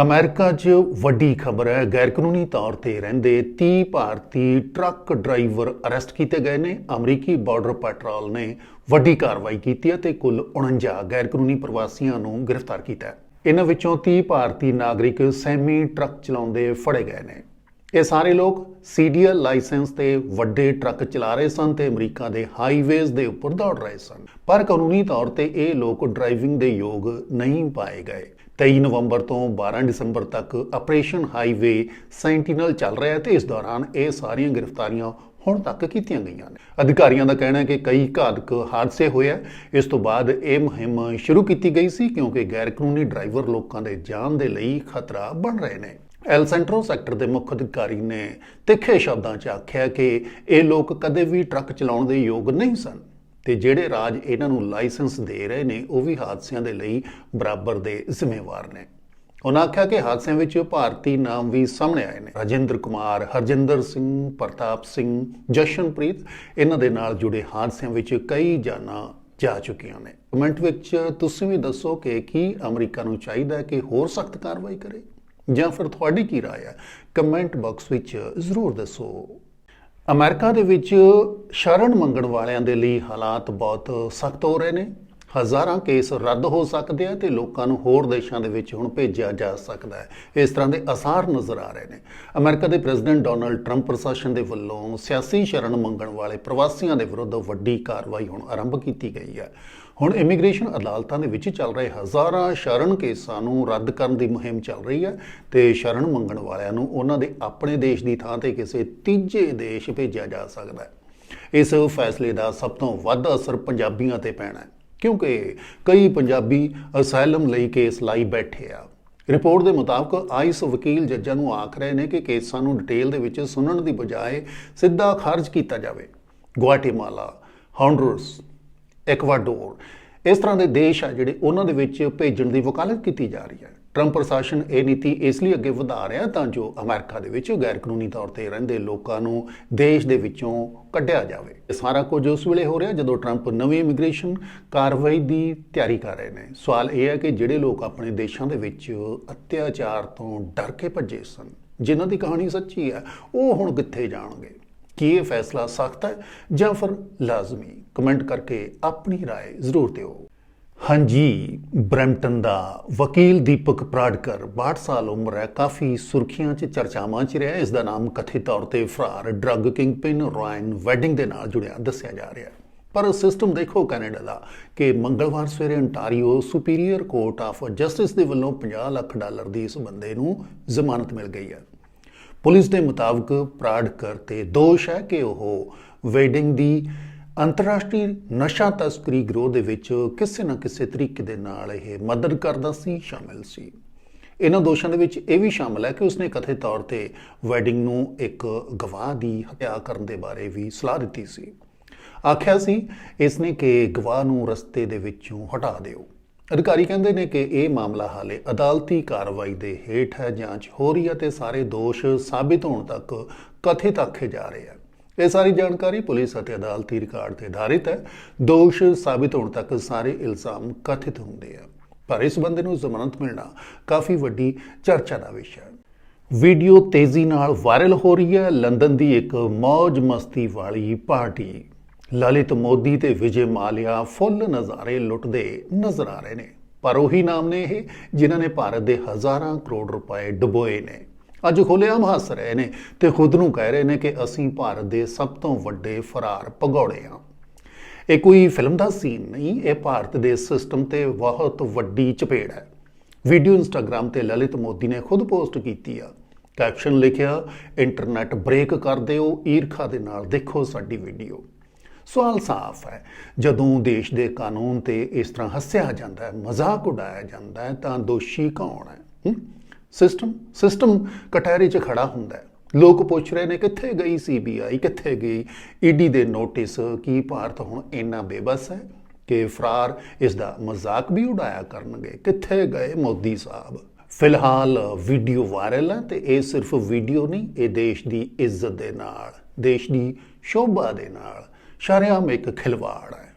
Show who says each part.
Speaker 1: America 'ਚ ਵੱਡੀ ਖਬਰ ਹੈ। ਗੈਰਕਾਨੂੰਨੀ ਤੌਰ ਤੇ ਰਹਿੰਦੇ 30 ਭਾਰਤੀ ਟਰੱਕ ਡਰਾਈਵਰ ਅਰੈਸਟ ਕੀਤੇ ਗਏ ਨੇ। ਅਮਰੀਕੀ ਬਾਰਡਰ ਪੈਟਰੋਲ ਨੇ ਵੱਡੀ ਕਾਰਵਾਈ ਕੀਤੀ ਹੈ ਤੇ ਕੁੱਲ 49 ਗੈਰਕਾਨੂੰਨੀ ਪ੍ਰਵਾਸੀਆਂ ਨੂੰ ਗ੍ਰਿਫਤਾਰ ਕੀਤਾ ਹੈ। ਇਹਨਾਂ ਵਿੱਚੋਂ 30 ਭਾਰਤੀ ਨਾਗਰਿਕ ਸੈਮੀ ਟਰੱਕ ਚਲਾਉਂਦੇ ਫੜੇ ਗਏ ਨੇ। ਇਹ ਸਾਰੇ ਲੋਕ ਸੀਡੀਐਲ ਲਾਇਸੈਂਸ ਤੇ ਵੱਡੇ ਟਰੱਕ ਚਲਾ ਰਹੇ ਸਨ ਤੇ ਅਮਰੀਕਾ ਦੇ ਹਾਈਵੇਜ਼ ਦੇ ਉੱਪਰ ਦੌੜ ਰਹੇ ਸਨ। ਪਰ ਕਾਨੂੰਨੀ ਤੌਰ ਤੇ ਇਹ ਲੋਕ ਡਰਾਈਵਿੰਗ ਦੇ ਯੋਗ ਨਹੀਂ ਪਾਏ ਗਏ। 23 ਨਵੰਬਰ ਤੋਂ 12 ਦਸੰਬਰ ਤੱਕ ਆਪਰੇਸ਼ਨ ਹਾਈਵੇ ਸੈਂਟੀਨਲ ਚੱਲ ਰਿਹਾ ਤੇ ਇਸ ਦੌਰਾਨ ਇਹ ਸਾਰੀਆਂ ਗ੍ਰਿਫਤਾਰੀਆਂ ਹੁਣ ਤੱਕ ਕੀਤੀਆਂ ਗਈਆਂ ਨੇ। ਅਧਿਕਾਰੀਆਂ ਦਾ ਕਹਿਣਾ ਹੈ ਕਿ ਕਈ ਘਾਤਕ ਹਾਦਸੇ ਹੋਏ ਆ। ਇਸ ਤੋਂ ਬਾਅਦ ਇਹ ਮੁਹਿੰਮ ਸ਼ੁਰੂ ਕੀਤੀ ਗਈ ਸੀ ਕਿਉਂਕਿ ਗੈਰ ਕਾਨੂੰਨੀ ਡਰਾਈਵਰ ਲੋਕਾਂ ਦੇ ਜਾਨ ਦੇ ਲਈ ਖਤਰਾ ਬਣ ਰਹੇ ਨੇ। ਐਲ ਸੈਂਟਰੋ ਸੈਕਟਰ ਦੇ ਮੁੱਖ ਅਧਿਕਾਰੀ ਨੇ ਤਿੱਖੇ ਸ਼ਬਦਾਂ 'ਚ ਆਖਿਆ ਕਿ ਇਹ ਲੋਕ ਕਦੇ ਵੀ ਟਰੱਕ ਚਲਾਉਣ ਦੇ ਯੋਗ ਨਹੀਂ ਸਨ ਤੇ ਜਿਹੜੇ ਰਾਜ ਇਹਨਾਂ ਨੂੰ ਲਾਇਸੈਂਸ ਦੇ ਰਹੇ ਨੇ, ਉਹ ਵੀ ਹਾਦਸਿਆਂ ਦੇ ਲਈ ਬਰਾਬਰ ਦੇ ਜ਼ਿੰਮੇਵਾਰ ਨੇ। ਉਹਨਾਂ ਆਖਿਆ ਕਿ ਹਾਦਸਿਆਂ ਵਿੱਚ ਭਾਰਤੀ ਨਾਮ ਵੀ ਸਾਹਮਣੇ ਆਏ ਨੇ ਰਾਜਿੰਦਰ ਕੁਮਾਰ ਹਰਜਿੰਦਰ ਸਿੰਘ ਪ੍ਰਤਾਪ ਸਿੰਘ ਜਸ਼ਨਪ੍ਰੀਤ ਇਹਨਾਂ ਦੇ ਨਾਲ ਜੁੜੇ ਹਾਦਸਿਆਂ ਵਿੱਚ ਕਈ ਜਾਨਾਂ ਜਾ ਚੁੱਕੀਆਂ ਨੇ ਕਮੈਂਟ ਵਿੱਚ ਤੁਸੀਂ ਵੀ ਦੱਸੋ ਕਿ ਕੀ ਅਮਰੀਕਾ ਨੂੰ ਚਾਹੀਦਾ ਹੈ ਕਿ ਹੋਰ ਸਖਤ ਕਾਰਵਾਈ ਕਰੇ ਜਾਂ ਫਿਰ ਤੁਹਾਡੀ ਕੀ رائے ਹੈ ਕਮੈਂਟ ਬਾਕਸ ਵਿੱਚ ਜ਼ਰੂਰ ਦੱਸੋ ਅਮਰੀਕਾ ਦੇ ਵਿੱਚ ਸ਼ਰਨ ਮੰਗਣ ਵਾਲਿਆਂ ਦੇ ਲਈ ਹਾਲਾਤ ਬਹੁਤ ਸਖਤ ਹੋ ਰਹੇ ਨੇ ਹਜ਼ਾਰਾਂ ਕੇਸ ਰੱਦ ਹੋ ਸਕਦੇ ਆ ਤੇ ਲੋਕਾਂ ਨੂੰ ਹੋਰ ਦੇਸ਼ਾਂ ਦੇ ਵਿੱਚ ਹੁਣ ਭੇਜਿਆ ਜਾ ਸਕਦਾ ਹੈ। ਇਸ ਤਰ੍ਹਾਂ ਦੇ ਅਸਾਰ ਨਜ਼ਰ ਆ ਰਹੇ ਨੇ। ਅਮਰੀਕਾ ਦੇ ਪ੍ਰੈਜ਼ੀਡੈਂਟ ਡੋਨਲਡ ਟਰੰਪ ਪ੍ਰਸ਼ਾਸਨ ਦੇ ਵੱਲੋਂ ਸਿਆਸੀ ਸ਼ਰਨ ਮੰਗਣ ਵਾਲੇ ਪ੍ਰਵਾਸੀਆਂ ਦੇ ਵਿਰੁੱਧ ਵੱਡੀ ਕਾਰਵਾਈ ਹੁਣ ਆਰੰਭ ਕੀਤੀ ਗਈ ਹੈ। ਹੁਣ ਇਮੀਗ੍ਰੇਸ਼ਨ ਅਦਾਲਤਾਂ ਦੇ ਵਿੱਚ ਚੱਲ ਰਹੇ ਹਜ਼ਾਰਾਂ ਸ਼ਰਨ ਕੇਸਾਂ ਨੂੰ ਰੱਦ ਕਰਨ ਦੀ ਮੁਹਿੰਮ ਚੱਲ ਰਹੀ ਹੈ ਤੇ ਸ਼ਰਨ ਮੰਗਣ ਵਾਲਿਆਂ ਨੂੰ ਉਹਨਾਂ ਦੇ ਆਪਣੇ ਦੇਸ਼ ਦੀ ਥਾਂ ਤੇ ਕਿਸੇ ਤੀਜੇ ਦੇਸ਼ ਭੇਜਿਆ ਜਾ ਸਕਦਾ ਹੈ। ਇਸ ਫੈਸਲੇ ਦਾ ਸਭ ਤੋਂ ਵੱਧ ਅਸਰ ਪੰਜਾਬੀਆਂ ਤੇ ਪੈਣਾ ਹੈ। ਕਿਉਂਕਿ ਕਈ ਪੰਜਾਬੀ ਅਸਾਈਲਮ ਲਈ ਕੇਸ ਲਾਈ ਬੈਠੇ ਆ। ਰਿਪੋਰਟ ਦੇ ਮੁਤਾਬਕ ਆਈਸ ਵਕੀਲ ਜੱਜਾਂ ਨੂੰ ਆਖ ਰਹੇ ਨੇ ਕਿ ਕੇਸਾਂ ਨੂੰ ਡਿਟੇਲ ਦੇ ਵਿੱਚ ਸੁਣਨ ਦੀ ਬਜਾਏ ਸਿੱਧਾ ਖਾਰਜ ਕੀਤਾ ਜਾਵੇ। ਗੁਆਟੇਮਾਲਾ ਹੌਂਡੂਰਸ ਐਕਵਾਡੋਰ ਇਸ ਤਰ੍ਹਾਂ ਦੇ ਦੇਸ਼ ਆ ਜਿਹੜੇ ਉਹਨਾਂ ਦੇ ਵਿੱਚ ਭੇਜਣ ਦੀ ਵਕਾਲਤ ਕੀਤੀ ਜਾ ਰਹੀ ਹੈ। ਟਰੰਪ ਪ੍ਰਸ਼ਾਸਨ ਇਹ ਨੀਤੀ ਇਸ ਲਈ ਅੱਗੇ ਵਧਾ ਰਿਹਾ ਤਾਂ ਜੋ ਅਮਰੀਕਾ ਦੇ ਵਿੱਚ ਗੈਰ ਕਾਨੂੰਨੀ ਤੌਰ ਤੇ ਰਹਿੰਦੇ ਲੋਕਾਂ ਨੂੰ ਦੇਸ਼ ਦੇ ਵਿੱਚੋਂ ਕੱਢਿਆ ਜਾਵੇ ਇਹ ਸਾਰਾ ਕੁਝ ਉਸ ਵੇਲੇ ਹੋ ਰਿਹਾ ਜਦੋਂ ਟਰੰਪ ਨਵੀਂ ਇਮੀਗ੍ਰੇਸ਼ਨ ਕਾਰਵਾਈ ਦੀ ਤਿਆਰੀ ਕਰ ਰਹੇ ਨੇ ਸਵਾਲ ਇਹ ਹੈ ਕਿ ਜਿਹੜੇ ਲੋਕ ਆਪਣੇ ਦੇਸ਼ਾਂ ਦੇ ਵਿੱਚ ਅਤਿਆਚਾਰ ਤੋਂ ਡਰ ਕੇ ਭੱਜੇ ਸਨ ਜਿਨ੍ਹਾਂ ਦੀ ਕਹਾਣੀ ਸੱਚੀ ਹੈ ਉਹ ਹੁਣ ਕਿੱਥੇ ਜਾਣਗੇ ਕੀ ਇਹ ਫੈਸਲਾ ਸਖਤ ਹੈ ਜਾਂ ਫਿਰ ਲਾਜ਼ਮੀ ਕਮੈਂਟ ਕਰਕੇ ਆਪਣੀ رائے ਜ਼ਰੂਰ ਦਿਓ ਹਾਂਜੀ ਬ੍ਰੈਂਟਨ ਦਾ ਵਕੀਲ ਦੀਪਕ ਪ੍ਰਾਡਕਰ 62 ਸਾਲ ਉਮਰ ਹੈ। ਕਾਫੀ ਸੁਰਖੀਆਂ 'ਚ ਚਰਚਾਵਾਂ 'ਚ ਰਿਹਾ। ਇਸ ਦਾ ਨਾਮ ਕਥਿਤ ਤੌਰ ਤੇ ਫਰਾਰ ਡਰੱਗ ਕਿੰਗਪਿਨ ਰਾਇਨ ਵੈਡਿੰਗ ਦੇ ਨਾਲ ਜੁੜਿਆ ਦੱਸਿਆ ਜਾ ਰਿਹਾ ਪਰ ਸਿਸਟਮ ਦੇਖੋ ਕੈਨੇਡਾ ਦਾ ਕਿ ਮੰਗਲਵਾਰ ਸਵੇਰੇ Ontario Superior Court of Justice ਦੇ ਵੱਲੋਂ 50 ਲੱਖ ਡਾਲਰ ਦੀ ਇਸ ਬੰਦੇ ਨੂੰ ਜ਼ਮਾਨਤ ਮਿਲ ਗਈ ਹੈ। ਪੁਲਿਸ ਦੇ ਮੁਤਾਬਕ ਪ੍ਰਾਡਕਰ ਤੇ ਦੋਸ਼ ਹੈ ਕਿ ਉਹ ਵੈਡਿੰਗ ਦੀ ਅੰਤਰਰਾਸ਼ਟਰੀ ਨਸ਼ਾ ਤਸਕਰੀ ਗਰੋਹ ਦੇ ਵਿੱਚ ਕਿਸੇ ਨਾ ਕਿਸੇ ਤਰੀਕੇ ਦੇ ਨਾਲ ਇਹ ਮਦਦ ਕਰਦਾ ਸੀ, ਸ਼ਾਮਿਲ ਸੀ। ਇਹਨਾਂ ਦੋਸ਼ਾਂ ਦੇ ਵਿੱਚ ਇਹ ਵੀ ਸ਼ਾਮਲ ਹੈ ਕਿ ਉਸਨੇ ਕਥਿਤ ਤੌਰ ਤੇ ਵੈਡਿੰਗ ਨੂੰ ਇੱਕ ਗਵਾਹ ਦੀ ਹੱਤਿਆ ਕਰਨ ਦੇ ਬਾਰੇ ਵੀ ਸਲਾਹ ਦਿੱਤੀ ਸੀ। ਆਖਿਆ ਸੀ, ਇਸਨੇ ਕਿ ਗਵਾਹ ਨੂੰ ਰਸਤੇ ਦੇ ਵਿੱਚੋਂ ਹਟਾ ਦਿਓ। ਅਧਿਕਾਰੀ ਕਹਿੰਦੇ ਨੇ ਕਿ ਇਹ ਮਾਮਲਾ ਹਾਲੇ ਅਦਾਲਤੀ ਕਾਰਵਾਈ ਦੇ ਹੇਠ ਹੈ, ਜਾਂਚ ਹੋ ਰਹੀ ਹੈ ਤੇ ਸਾਰੇ ਦੋਸ਼ ਸਾਬਿਤ ਹੋਣ ਤੱਕ ਕਥਿਤ ਆਖੇ ਜਾ ਰਹੇ ਹਨ। ਇਹ ਸਾਰੀ ਜਾਣਕਾਰੀ ਪੁਲਿਸ ਅਤੇ ਅਦਾਲਤੀ ਰਿਕਾਰਡ ਤੇ ਆਧਾਰਿਤ ਹੈ। ਦੋਸ਼ ਸਾਬਿਤ ਹੋਣ ਤੱਕ ਸਾਰੇ ਇਲਜ਼ਾਮ ਕਥਿਤ ਹੁੰਦੇ ਆ। ਪਰ ਇਸ ਬੰਦੇ ਨੂੰ ਜ਼ਮਾਨਤ ਮਿਲਣਾ ਕਾਫੀ ਵੱਡੀ ਚਰਚਾ ਦਾ ਵਿਸ਼ਾ ਹੈ। ਵੀਡੀਓ ਤੇਜ਼ੀ ਨਾਲ ਵਾਇਰਲ ਹੋ ਰਹੀ ਹੈ। ਲੰਡਨ ਦੀ ਇੱਕ ਮौज ਮਸਤੀ ਵਾਲੀ ਪਾਰਟੀ। ਲਲਿਤ ਮੋਦੀ ਤੇ ਵਿਜੇ ਮਾਲਿਆ ਫੁੱਲ ਨਜ਼ਾਰੇ ਲੁੱਟਦੇ ਨਜ਼ਰ ਆ ਰਹੇ ਨੇ। ਪਰ ਉਹੀ ਨਾਮ ਨੇ ਇਹ, ਜਿਨ੍ਹਾਂ ਨੇ ਭਾਰਤ ਦੇ ਹਜ਼ਾਰਾਂ ਕਰੋੜ ਰੁਪਏ ਡੁਬੋਏ ਨੇ। ਅੱਜ ਖੁੱਲ੍ਹੇਆਮ ਹੱਸ ਰਹੇ ਨੇ ਤੇ ਖੁਦ ਨੂੰ ਕਹਿ ਰਹੇ ਨੇ ਕਿ ਅਸੀਂ ਭਾਰਤ ਦੇ ਸਭ ਤੋਂ ਵੱਡੇ ਫਰਾਰ ਭਗੌੜੇ ਹਾਂ। ਇਹ ਕੋਈ ਫਿਲਮ ਦਾ ਸੀਨ ਨਹੀਂ, ਇਹ ਭਾਰਤ ਦੇ ਸਿਸਟਮ ਤੇ ਬਹੁਤ ਵੱਡੀ ਚਪੇੜ ਹੈ। ਵੀਡੀਓ ਇੰਸਟਾਗ੍ਰam ਤੇ ਲਲਿਤ ਮੋਦੀ ਨੇ ਖੁਦ ਪੋਸਟ ਕੀਤੀ ਆ। ਕੈਪਸ਼ਨ ਲਿਖਿਆ, ਇੰਟਰਨੈਟ ਬ੍ਰੇਕ ਕਰ ਦਿਓ, ਈਰਖਾ ਦੇ ਨਾਲ ਦੇਖੋ ਸਾਡੀ ਵੀਡੀਓ। ਸਵਾਲ ਸਾਫ਼ ਹੈ, ਜਦੋਂ ਦੇਸ਼ ਦੇ ਕਾਨੂੰਨ ਤੇ ਇਸ ਤਰ੍ਹਾਂ ਹੱਸਿਆ ਜਾਂਦਾ ਹੈ, ਮਜ਼ਾਕ ਉਡਾਇਆ ਜਾਂਦਾ ਹੈ, ਤਾਂ ਦੋਸ਼ੀ ਕੌਣ ਹੈ? ਸਿਸਟਮ ਸਿਸਟਮ ਕਟਹਿਰੇ 'ਚ ਖੜਾ ਹੁੰਦਾ ਹੈ। ਲੋਕ ਪੁੱਛ ਰਹੇ ਨੇ, ਕਿੱਥੇ ਗਈ ਸੀਬੀਆਈ ਕਿੱਥੇ ਗਈ? ਈਡੀ ਦੇ ਨੋਟਿਸ ਕੀ ਭਾਰਤ ਹੁਣ ਇੰਨਾ ਬੇਬਸ ਹੈ ਕਿ ਫਰਾਰ ਇਸ ਦਾ ਮਜ਼ਾਕ ਵੀ ਉਡਾਇਆ ਕਰਨਗੇ। ਕਿੱਥੇ ਗਏ ਮੋਦੀ ਸਾਹਿਬ? ਫਿਲਹਾਲ ਵੀਡੀਓ ਵਾਇਰਲ ਹੈ ਤੇ ਇਹ ਸਿਰਫ ਵੀਡੀਓ ਨਹੀਂ, ਇਹ ਦੇਸ਼ ਦੀ ਇੱਜ਼ਤ ਦੇ ਨਾਲ, ਦੇਸ਼ ਦੀ ਸ਼ੋਭਾ ਦੇ ਨਾਲ ਸ਼ਰਿਆਮ ਇੱਕ ਖਿਲਵਾੜ ਹੈ।